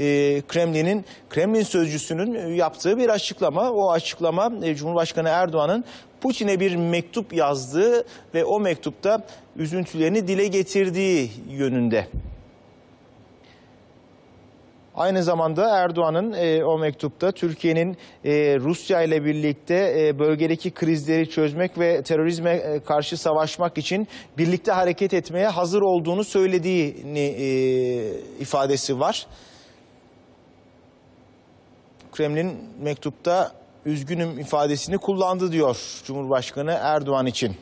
e, Kremlin'in Kremlin sözcüsünün yaptığı bir açıklama. O açıklama e, Cumhurbaşkanı Erdoğan'ın Putin'e bir mektup yazdığı ve o mektupta üzüntülerini dile getirdiği yönünde. Aynı zamanda Erdoğan'ın e, o mektupta Türkiye'nin e, Rusya ile birlikte e, bölgedeki krizleri çözmek ve terörizme e, karşı savaşmak için birlikte hareket etmeye hazır olduğunu söylediğini e, ifadesi var. Kremlin mektupta üzgünüm ifadesini kullandı diyor Cumhurbaşkanı Erdoğan için.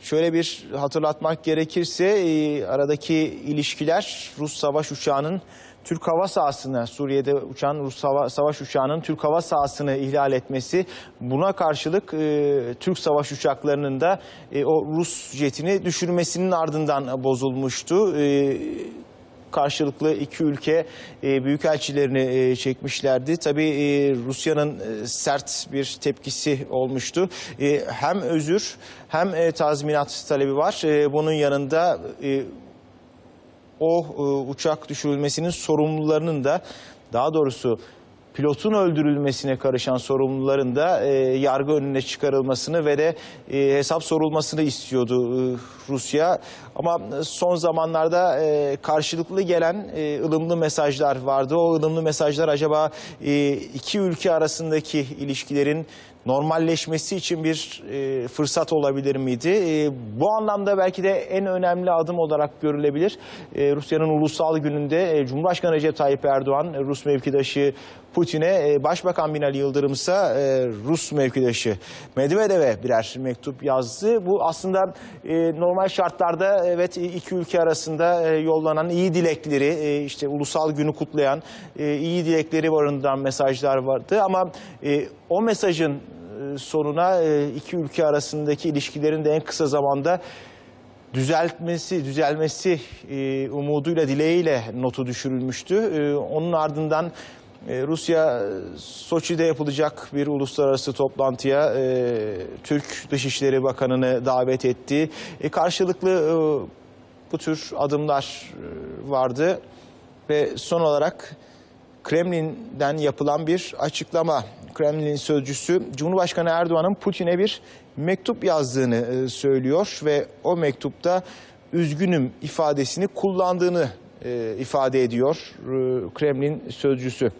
Şöyle bir hatırlatmak gerekirse e, aradaki ilişkiler Rus savaş uçağının Türk hava sahasını Suriye'de uçan Rus savaş uçağının Türk hava sahasını ihlal etmesi buna karşılık e, Türk savaş uçaklarının da e, o Rus jetini düşürmesinin ardından bozulmuştu. E, karşılıklı iki ülke e, büyükelçilerini e, çekmişlerdi. Tabii e, Rusya'nın e, sert bir tepkisi olmuştu. E, hem özür hem e, tazminat talebi var. E, bunun yanında e, o e, uçak düşürülmesinin sorumlularının da daha doğrusu pilotun öldürülmesine karışan sorumluların da e, yargı önüne çıkarılmasını ve de e, hesap sorulmasını istiyordu e, Rusya. Ama son zamanlarda e, karşılıklı gelen e, ılımlı mesajlar vardı. O ılımlı mesajlar acaba e, iki ülke arasındaki ilişkilerin normalleşmesi için bir e, fırsat olabilir miydi? E, bu anlamda belki de en önemli adım olarak görülebilir. E, Rusya'nın ulusal gününde e, Cumhurbaşkanı Recep Tayyip Erdoğan, Rus mevkidaşı Putin'e, e, Başbakan Binali Yıldırım ise Rus mevkidaşı Medvedev'e birer mektup yazdı. Bu aslında e, normal şartlarda evet iki ülke arasında e, yollanan iyi dilekleri, işte ulusal günü kutlayan iyi dilekleri barındıran mesajlar vardı. Ama o mesajın sonuna iki ülke arasındaki ilişkilerin de en kısa zamanda düzeltmesi, düzelmesi umuduyla, dileğiyle notu düşürülmüştü. Onun ardından Rusya Soçi'de yapılacak bir uluslararası toplantıya e, Türk Dışişleri Bakanı'nı davet etti. E, karşılıklı e, bu tür adımlar e, vardı ve son olarak Kremlin'den yapılan bir açıklama. Kremlin sözcüsü Cumhurbaşkanı Erdoğan'ın Putin'e bir mektup yazdığını e, söylüyor ve o mektupta üzgünüm ifadesini kullandığını e, ifade ediyor e, Kremlin sözcüsü.